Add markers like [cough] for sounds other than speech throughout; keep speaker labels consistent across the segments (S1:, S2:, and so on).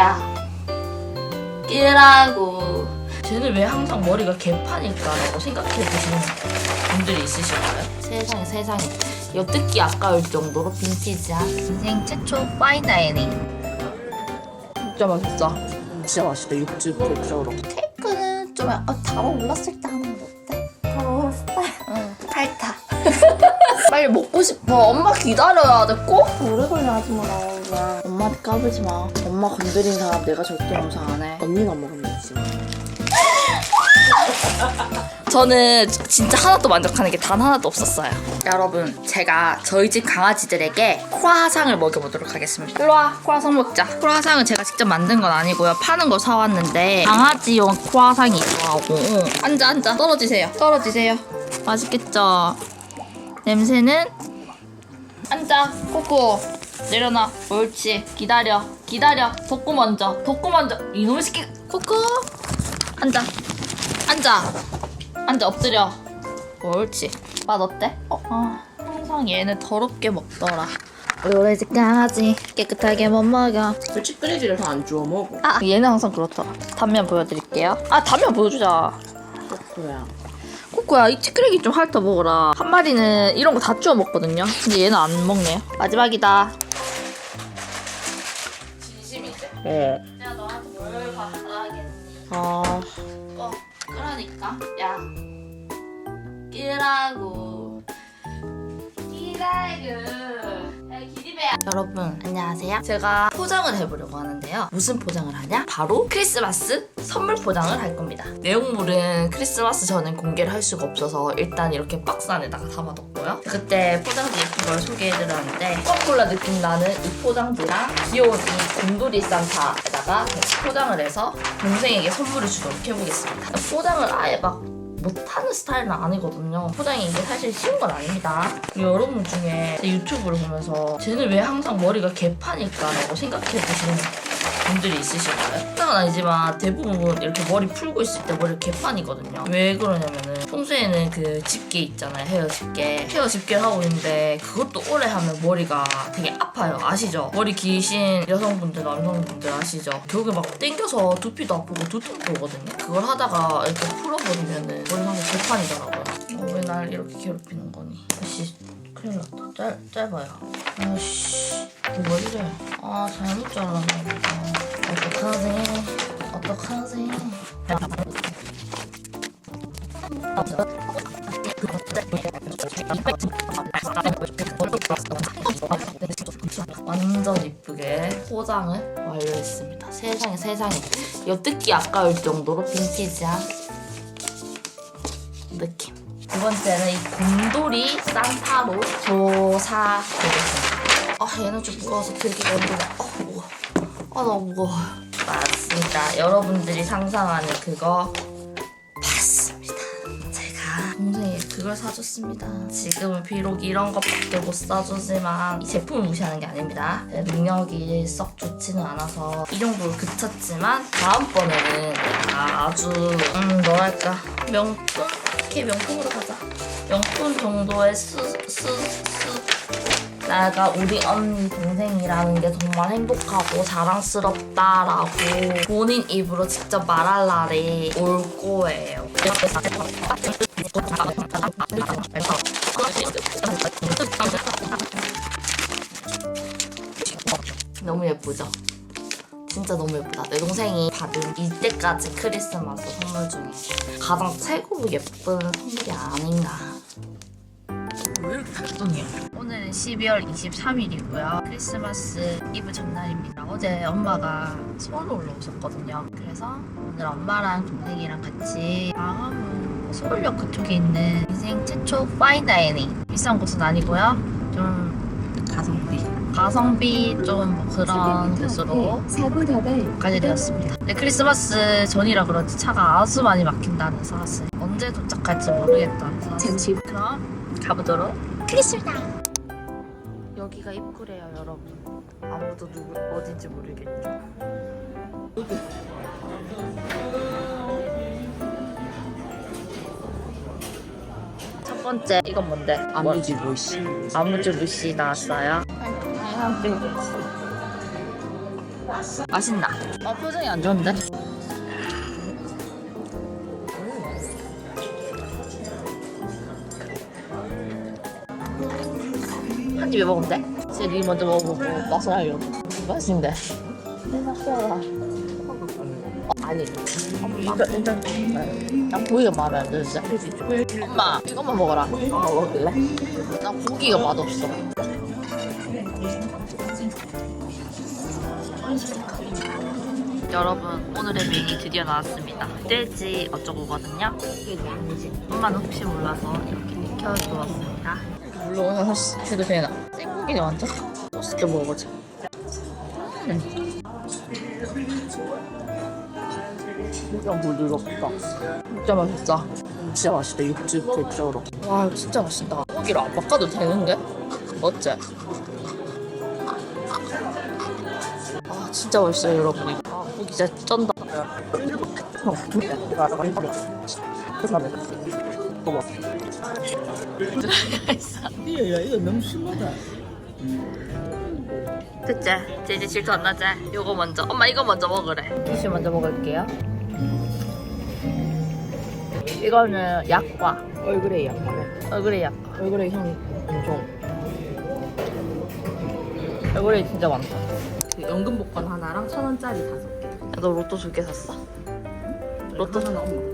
S1: 야 끼라고 쟤는 왜 항상 머리가 개판일까라고 생각해 보시는 분들이 있으실까요? 세상에 세상에 엿듣기 아까울 정도로 빈티지한 인생 최초 파인다이닝
S2: 진짜 맛있다. 진짜 맛있다. 육즙 대표로.
S1: 케이크는 좀 어, 달아 올랐을 때? 빨리 먹고 싶어 엄마 기다려야 돼 꼭?
S2: 오래 걸려 하지 마, 나오면.
S1: 엄마한테 까불지 마 엄마 건드린 사람 내가 절대 용서 안 해
S2: 언니가 먹으면 되지.
S1: 저는 진짜 하나도 만족하는 게 단 하나도 없었어요. 여러분, 제가 저희 집 강아지들에게 크루아상을 먹여보도록 하겠습니다. 일로 와, 크루아상 먹자. 크루아상은 제가 직접 만든 건 아니고요. 파는 거 사왔는데 강아지용 크루아상이 있더라고. 앉아, 앉아. 떨어지세요. 떨어지세요. 맛있겠죠? 냄새는? 앉아, 코코. 내려놔. 옳지. 기다려. 기다려. 덕구 먼저. 덕구 먼저. 이놈의 새끼. 코코. 앉아. 앉아. 앉아 엎드려 옳지 맛 어때? 어, 아, 항상 얘는 더럽게 먹더라 우리 오래 집 강아지 깨끗하게 못 먹어
S2: 그 찌끄레기를 다 안 주워 먹어.
S1: 아 얘는 항상 그렇더라 단면 보여드릴게요 아 단면 보여주자
S2: 그거야.
S1: 코코야 이 치크레기 좀 핥아 먹어라. 한 마리는 이런 거 다 주워 먹거든요. 근데 얘는 안 먹네요 마지막이다. 진심이지?
S2: 어.
S1: 내가 너한테 뭘 바라겠니?
S2: 아,
S1: 어, 그러니까. 야. 끼라고. 끼라고 여러분 안녕하세요. 제가 포장을 해보려고 하는데요. 무슨 포장을 하냐? 바로 크리스마스 선물 포장을 할 겁니다. 내용물은 크리스마스 전엔 공개를 할 수가 없어서 일단 이렇게 박스 안에다가 담아뒀고요. 그때 포장지 예쁜 걸 소개해드렸는데 코카콜라 느낌 나는 이 포장지랑 귀여운 이 곰돌이 산타에다가 포장을 해서 동생에게 선물을 주도록 해보겠습니다. 포장을 아예 막 못하는 스타일은 아니거든요. 포장이 이게 사실 쉬운 건 아닙니다. 여러분 중에 제 유튜브를 보면서 쟤는 왜 항상 머리가 개판일까라고 생각해 보시는 분들이 있으실까요? 항상은 아니지만 대부분 이렇게 머리 풀고 있을 때 머리 개판이거든요. 왜 그러냐면은 평소에는 그 집게 있잖아요. 헤어 집게. 헤어 집게를 하고 있는데 그것도 오래 하면 머리가 되게 아파요. 아시죠? 머리 기신 여성분들, 남성분들 아시죠? 결국에 막 땡겨서 두피도 아프고 두통도 오거든요. 그걸 하다가 이렇게 풀어버리면은 머리 항상 개판이더라고요. 어, 왜 날 이렇게 괴롭히는 거니? 아씨, 큰일 났다. 짧, 짧아요. 아씨, 뭐 이래. 아, 잘못 잘랐나 보다. 어떡하지? 어떡하지? 완전 이쁘게 포장을 완료했습니다. 세상에 세상에 엿듣기 아까울 정도로 빈티지한 곰돌이 산타로 조사되겠습니다. 아 얘는 좀 무거워서 들기가 힘들어. 아 무거워. 아 너무 무거워. 맞습니다. 여러분들이 상상하는 그거 맞습니다. 제가 동생이 그걸 사줬습니다. 지금은 비록 이런 것밖에 못 사주지만 이 제품을 무시하는 게 아닙니다. 네, 능력이 썩 좋지는 않아서 이 정도로 그쳤지만 다음번에는 아주 음 뭐랄까 명품? 이렇게 명품으로 가자. 명품 정도의 수. 내가 우리 언니 동생이라는 게 정말 행복하고 자랑스럽다라고 본인 입으로 직접 말할 날이 올 거예요. 너무 예쁘죠? 진짜 너무 예쁘다. 내 동생이 받은 이때까지 크리스마스 선물 중에 가장 최고로 예쁜 선물이 아닌가. 왜 이렇게 발동이야? 오늘은 12월 23일이고요. 크리스마스 이브 전날입니다. 어제 엄마가 서울 올라오셨거든요. 그래서 오늘 엄마랑 동생이랑 같이 광화문 서울역 그쪽에 있는 인생 최초 파인 다이닝 비싼 곳은 아니고요. 좀
S2: 가성비.
S1: 가성비 좀뭐 그런 곳으로 가게 되었습니다. 네, 크리스마스 전이라 그런지 차가 아주 많이 막힌다는 사실. 언제 도착할지 모르겠다는 사실.
S3: 잠시
S1: 그럼 가보도록
S3: 크리스마스
S1: 여기가 입구래요 여러분 아무도 누구 어딘지 모르겠죠 첫 번째 이건 뭔데?
S2: 아무지 뭐씨.
S1: 아무주 루시 나왔어요 맛있나? 아 표정이 안 좋은데? 한 입에 먹으면 돼? 니 먼저 먹어보고 맛을 알려고. 맛있는데? 맛있어라 어, 아니. 일단 일단. 난 고기가 마음에 안 진짜. 엄마 이것만 먹어라. 엄마 먹을래? 난 고기가 맛없어 여러분 오늘의 메뉴 드디어 나왔습니다 돼지 어쩌고거든요 엄마는 혹시 몰라서 이렇게 익혀주었습니다 물론 오늘 사실 해도 되나 생고기네 완전 소스도 먹어보자 음.
S2: 진짜 부드럽다. 진짜 맛있다. 진짜 맛있다. 육즙 대표로.
S1: 와 이거 진짜 맛있다 고기를 안 바꿔도 되는데? 어째? 아 진짜 맛있어요 여러분 진짜 쩐다.
S2: 야, 이거 너무 심하다.
S1: 그치? 제 이제 질투 안 나지? 요거 먼저 엄마 이거 먼저 먹으래 디쉬 먼저 먹을게요 이거는 약과
S2: 얼굴에 약간.
S1: 얼굴에 약과
S2: 얼굴에 향이 엄청.
S1: 얼굴에 진짜 많다
S2: 그 연금 복권 하나랑 천 원짜리 다섯 개.
S1: 야, 너 로또 두 개 샀어? 로또
S2: 하나 엄마.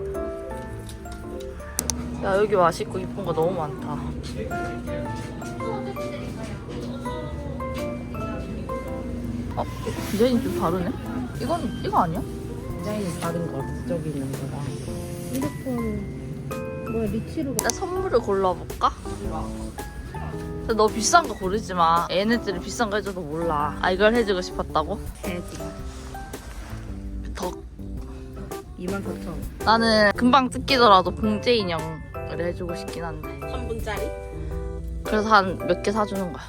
S1: 야 여기 맛있고 이쁜 거 너무 많다 어? 디자인이 좀 다르네? 이건 이거 아니야?
S2: 디자인이 다른 거. 저기 있는 거랑. 핸드폰. 뭐야, 리치로.
S1: 나 선물을 골라볼까? 근데 너 비싼 거 고르지 마. 얘네들이 비싼 거 해줘도 몰라. 아 이걸 해주고 싶었다고?
S2: 해지.
S1: 더
S2: 24,000원.
S1: 나는 금방 뜯기더라도 봉제 인형을 해주고 싶긴 한데.
S2: 한 분짜리?
S1: 그래서 한 몇 개 사주는 거야.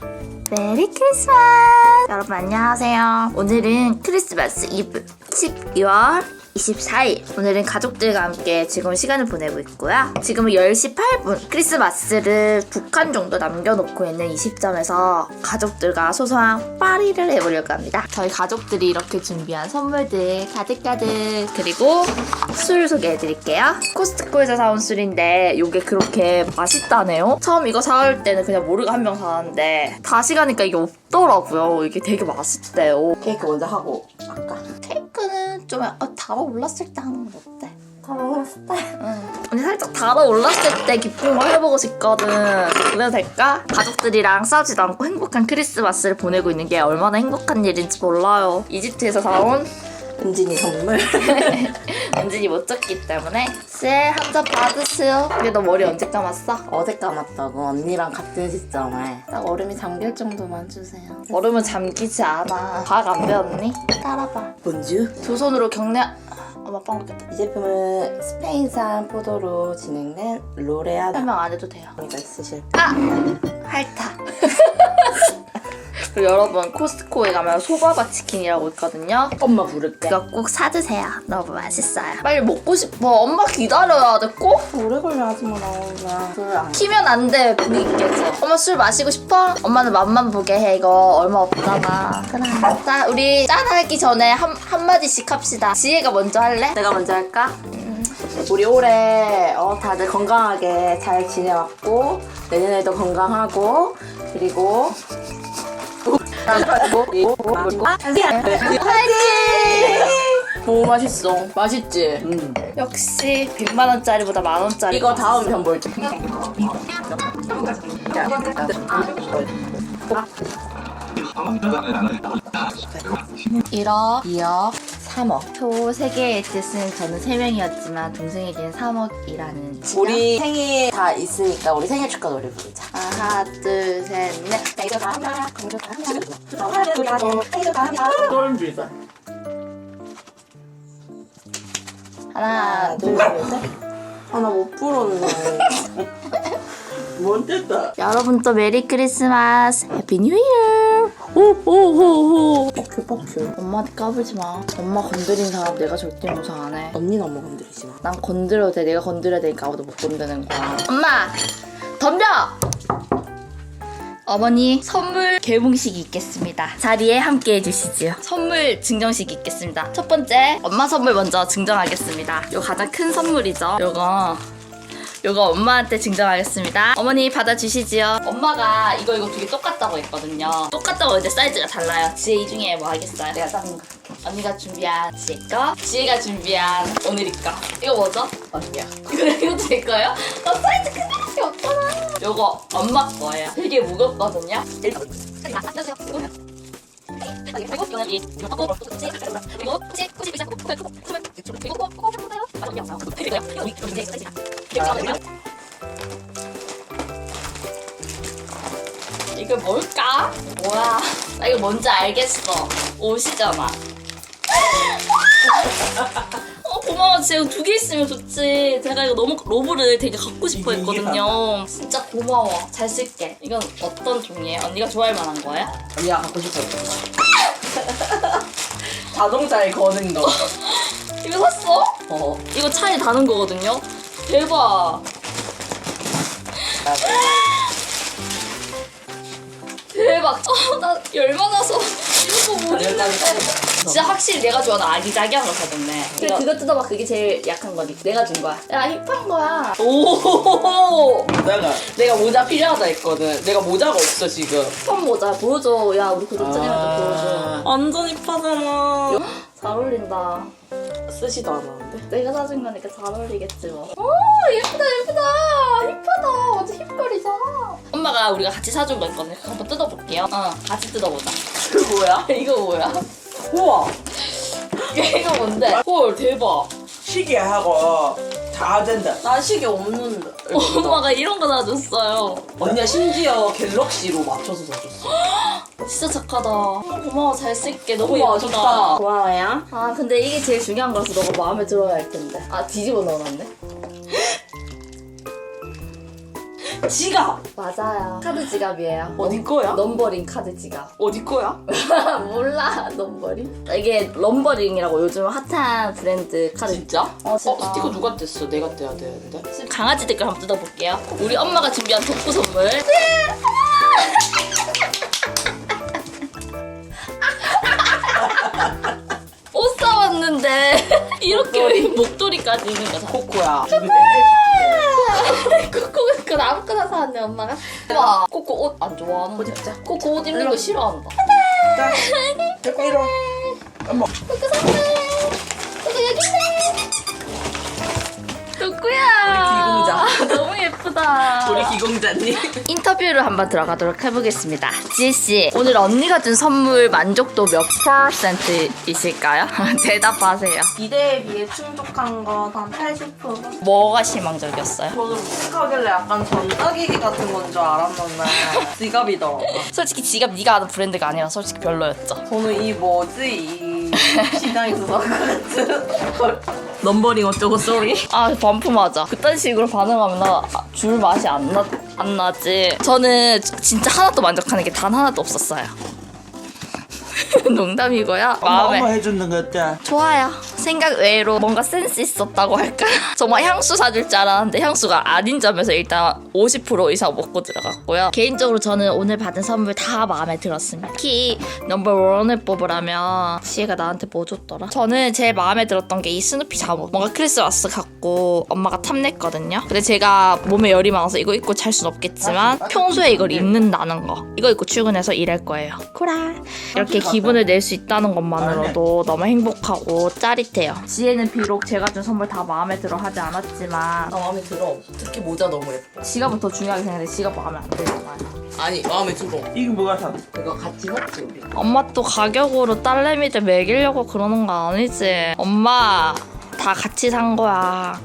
S1: 메리 크리스마스! 여러분 안녕하세요. 오늘은 크리스마스 이브 12월 24일. 오늘은 가족들과 함께 지금 시간을 보내고 있고요. 지금은 10시 8분. 크리스마스를 두칸 정도 남겨놓고 있는 이 시점에서 가족들과 소소한 파리를 해보려고 합니다. 저희 가족들이 이렇게 준비한 선물들 가득가득 그리고 술 소개해드릴게요. 코스트코에서 사온 술인데 이게 그렇게 맛있다네요. 처음 이거 사올 때는 그냥 모르고 한 병 사왔는데 다시 가니까 이게 없더라고요. 이게 되게 맛있대요.
S2: 케이크 먼저 하고, 아까.
S1: 케이크는 좀 어, 달아 올랐을 때 하는 건 어때? 달아올랐을 때? 응. 언니 살짝 달아올랐을 때 기쁜 거 해보고 싶거든. 그래도 될까? 가족들이랑 싸우지도 않고 행복한 크리스마스를 보내고 있는 게 얼마나 행복한 일인지 몰라요. 이집트에서 사온
S2: 은진이 선물. [laughs]
S1: 은진이 못 졌기 때문에 쎄, 한잔 받으세요. 근데 너 머리 언제 감았어?
S2: 어제 감았다고, 언니랑 같은 시점에.
S1: 딱 얼음이 잠길 정도만 주세요. 얼음은 잠기지 않아. 과학 안 배웠니? 따라봐.
S2: 본주?
S1: 두 손으로 경례... 어머 빵 먹겠다.
S2: 이 제품은 스페인산 포도로 진행된 로레아
S1: 설명 안 해도 돼요.
S2: 가 있으실
S1: 아! 핥아. [laughs] 그리고 여러분 코스트코에 가면 소바바 치킨이라고 있거든요.
S2: 엄마 부를게.
S1: 그거 꼭 사드세요. 너무 맛있어요. 빨리 먹고 싶어. 엄마 기다려야 돼. 꼭
S2: 오래 걸려 하지 마 나오나. 술안
S1: 키면 안 돼. 분위기 깨져. 엄마 술 마시고 싶어? 엄마는 맛만 보게 해. 이거 얼마 없잖아. 그래. 자, 우리 짠 하기 전에 한, 한마디씩 합시다. 지혜가 먼저 할래?
S2: 내가 먼저 할까? 우리 올해 어, 다들 건강하게 잘 지내왔고 내년에도 건강하고 그리고 너무 맛있어. 맛있지? 응.
S1: 역시 100만 원짜리보다 만 원짜리.
S2: 이거 다음 편 볼게.
S1: 일억
S2: 2억 3억.
S1: 초 3개의 뜻은 저는 3명이었지만 동생에게는 3억이라는
S2: 우리 생일 다 있으니까 우리 생일 축하 노래 부르자.
S1: 하나 둘 셋넷
S2: 노래 부르자.
S1: 하나
S2: 하나, 둘, 셋. 하나 못 부르는 [laughs] 뭔 뜻다?
S1: 여러분도 메리 크리스마스 해피 뉴 이어 오오오오
S2: 뻑큐 뻑큐.
S1: 엄마한테 까불지 마 엄마 건드린 사람 내가 절대 무상 안해
S2: 언니는 엄마 건드리지 마.
S1: 난 건드려도 돼 내가 건드려야 되니까 아무도 못 건드는 거야 엄마 덤벼 어머니 선물 개봉식이 있겠습니다. 자리에 함께 해주시지요. 선물 증정식이 있겠습니다. 첫 번째 엄마 선물 먼저 증정하겠습니다. 요 가장 큰 선물이죠. 요거 요거 엄마한테 증정하겠습니다. 어머니 받아주시지요. 엄마가 이거 이거 두 개 똑같다고 했거든요. 똑같다고 했는데 사이즈가 달라요. 지혜 이 중에 뭐 하겠어요?
S2: 내가 작은 거.
S1: 언니가 준비한 지혜 거, 지혜가 준비한 오늘이 거. 이거 뭐죠?
S2: 언니야.
S1: 이것도 제 거예요? 나 사이즈 큰 거밖에 없잖아. 요거 엄마 거예요. 되게 무겁거든요. 이거 뭘까? 뭐야? 나 이거 뭔지 알겠어. 옷이잖아. [laughs] 어, 고마워. 제가 두 개 있으면 좋지. 제가 이거 너무 로브를 되게 갖고 싶어 했거든요. 진짜 고마워. 잘 쓸게. 이건 어떤 종이에요? 언니가 좋아할 만한 거야?
S2: 언니가 갖고 싶었던 거. [laughs] 자동차에 거는 거. [laughs]
S1: 이거 샀어?
S2: 어.
S1: 이거 차에 다는 거거든요. 대박. 대박. 어, 나 열받아서 이런 거못 읽는데. 진짜 확실히 내가 좋아하는 아기자기한 걸 사줬네. 그래, 그거 뜯어봐. 그게 제일 약한 거니. 내가 준 거야. 야, 힙한 거야.
S3: 오 내가
S1: 내가 모자 필요하다
S3: 했거든 내가 모자가 없어 지금
S1: 힙한 모자 보여줘. 야, 우리 구독자님한테 보여줘.
S3: 완전 이쁘잖아 [gasps]
S1: 잘 어울린다.
S3: 쓰지도 않았는데
S1: 내가 사준 거니까 잘 어울리겠지 뭐. 오 예쁘다 예쁘다 힙하다 완전 힙거리잖아. 엄마가 우리가 같이 사준 거 있거든. 그거 한번 뜯어볼게요. 어 같이 뜯어보자. [laughs]
S3: 그 뭐야? [laughs]
S1: 이거 뭐야?
S3: 우와
S1: 이거 뭔데? 헐 대박.
S3: 시계하고 다 된다
S2: 난 시계 없는데.
S1: 엄마가 이런 거 사줬어요.
S3: 언니가 심지어 갤럭시로 맞춰서 사줬어 [laughs]
S1: 진짜 착하다. 어, 고마워 잘 쓸게. 너무
S2: 우와,
S1: 예쁘다.
S2: 좋다. 고마워요.
S1: 아 근데 이게 제일 중요한 거라서 너가 마음에 들어야 할 텐데. 아 뒤집어 넣어놨네. [gasps]
S3: 지갑
S1: 맞아요. 카드 지갑이에요.
S3: 어디 거야?
S1: 넘버링 카드 지갑.
S3: 어디 거야? [laughs]
S1: 몰라 넘버링? 이게 럼버링이라고 요즘 핫한 브랜드 카드
S3: 진짜?
S1: 어, 진짜.
S3: 스티커 누가 뗐어? 내가 떼야 되는데
S1: 강아지 댓글 한번 뜯어볼게요 우리 엄마가 준비한 독후 선물 이렇게 [laughs] 목도리까지 있는 거잖아
S3: 코코야. [laughs]
S1: 코코 그 아무거나 사왔네 엄마가. 와. 코코 옷 안 좋아하는
S2: 옷 입자.
S1: 코코 옷 입는 거 싫어한다.
S3: 자 데리고 이리 와. 어머
S1: 코코 선물! 코코 여기 있네. 코코야 예쁘다
S3: 우리 기공자님
S1: 인터뷰를 한번 들어가도록 해보겠습니다. 지혜씨, 오늘 언니가 준 선물 만족도 몇 퍼센트이실까요? [laughs] 대답하세요.
S2: 기대에 비해 충족한 건 한 80%?
S1: 뭐가 실망적이었어요?
S2: 저는 묵직하길래 약간 전자기기 같은 건 줄 알았는데 [laughs] 지갑이더라고.
S1: 솔직히 지갑 네가 아는 브랜드가 아니라 솔직히 별로였죠.
S2: 저는 이 뭐지 이 [laughs] 시장에서 산것 같은 걸.
S3: 넘버링 어쩌고 쏘리
S1: 아, 반품 하자. 그딴 식으로 반응하면 나 줄 맛이 안, 나, 안 나지. 저는 진짜 하나도 만족하는 게 단 하나도 없었어요. [laughs] 농담이고요. 마음에.
S3: 해주는 거 어때?
S1: 좋아요. 생각 외로 뭔가 센스 있었다고 할까? [laughs] 정말 향수 사줄 줄 알았는데 향수가 아닌 점에서 일단 50% 이상 먹고 들어갔고요. 개인적으로 저는 오늘 받은 선물 다 마음에 들었습니다. 특히 넘버 원을 뽑으라면 지혜가 나한테 뭐 줬더라? 저는 제일 마음에 들었던 게 이 스누피 잠옷. 뭔가 크리스마스 같고 엄마가 탐냈거든요. 근데 제가 몸에 열이 많아서 이거 입고 잘 순 없겠지만 평소에 이걸 입는다는 거. 이거 입고 출근해서 일할 거예요. 코라. 이렇게 기분을 낼 수 있다는 것만으로도 너무 행복하고 짜릿해 요. 지혜는 비록 제가 준 선물 다 마음에 들어 하지 않았지만
S3: 나 마음에 들어 특히 모자 너무 예뻐
S1: 지갑은 더 중요하게 생각해 지갑 마음에 안 들잖아요.
S3: 아니 마음에 들어 이게 뭐가 다 이거 같이 샀지 우리
S1: 엄마 또 가격으로 딸내미들 먹이려고 그러는 거 아니지? 엄마 다 같이 산 거야.